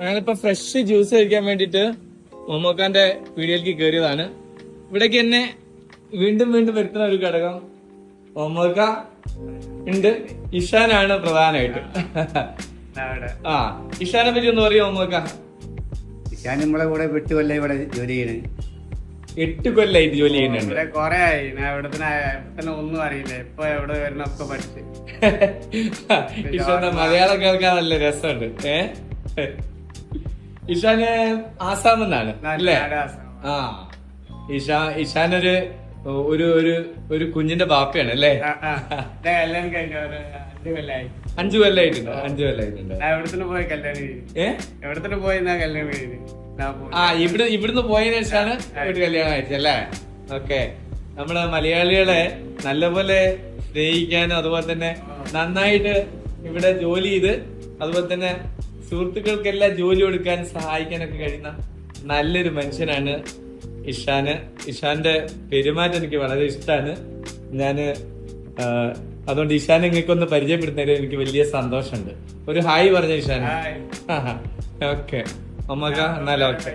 ഞാനിപ്പോ fresh juice കഴിക്കാൻ വേണ്ടിട്ട് മൊമോക്കാന്റെ വീഡിയോയിലേക്ക് കയറിയതാണ് ഇവിടേക്ക് എന്നെ വീണ്ടും വീണ്ടും വരുത്തുന്ന ഒരു ഘടകം മൊമോക്ക ഉണ്ട്. ഇഷാനാണ് പ്രധാനമായിട്ട്. ആ ഇഷാനെ പറ്റി ഒന്ന് പറയോ മൊമോക്ക. ഇഷാൻ നമ്മളെ കൂടെ എട്ട് കൊല്ലം ഇവിടെ ജോലി ചെയ്യണ്. എട്ട് കൊല്ലായിട്ട് ജോലി ചെയ്യുന്നുണ്ട്. കൊറേ ആയി. ഞാൻ ഇവിടത്തിന് തന്നെ ഒന്നും അറിയില്ല. ഇപ്പൊ എവിടെ വരണം ഒക്കെ പഠിച്ച്. ഇഷാന്റെ മലയാളം കേൾക്കാൻ നല്ല രസമുണ്ട്. ഏ? ഇഷാന് ആസാം എന്നാണ് അല്ലേ? ആ. ഇഷാ ഇഷാനൊരു ഒരു ഒരു ഒരു കുഞ്ഞിന്റെ ബാപ്പയാണ് അല്ലേ? ഒരു അഞ്ചു കൊല്ലായി. അഞ്ചു കൊല്ലായിട്ടുണ്ട് അഞ്ചു കൊല്ലായിട്ടുണ്ട്. എവിടത്തിന് പോയി കല്യാണം എവിടത്തിന് പോയി കല്യാണം ആ ഇവിടെ ഇവിടുന്ന് പോയതിനു ശേഷമാണ് ഇവിടെ കല്യാണം കഴിച്ചല്ലേ ഓക്കെ. നമ്മൾ മലയാളികളെ നല്ലപോലെ സ്നേഹിക്കാനും അതുപോലെ തന്നെ നന്നായിട്ട് ഇവിടെ ജോലി ചെയ്ത് അതുപോലെ തന്നെ സുഹൃത്തുക്കൾക്കെല്ലാം ജോലി കൊടുക്കാൻ സഹായിക്കാനൊക്കെ കഴിയുന്ന നല്ലൊരു മനുഷ്യനാണ് ഇഷാന്. ഇഷാന്റെ പെരുമാറ്റം എനിക്ക് വളരെ ഇഷ്ടമാണ് ഞാൻ ആ, അതുകൊണ്ട് ഇഷാൻ നിങ്ങൾക്കൊന്ന് പരിചയപ്പെടുത്തുന്നതിൽ എനിക്ക് വലിയ സന്തോഷമുണ്ട്. ഒരു ഹായ് പറഞ്ഞ ഇഷാൻ. ഓക്കെ. അമ്മക്ക എന്നാലും? ഓക്കെ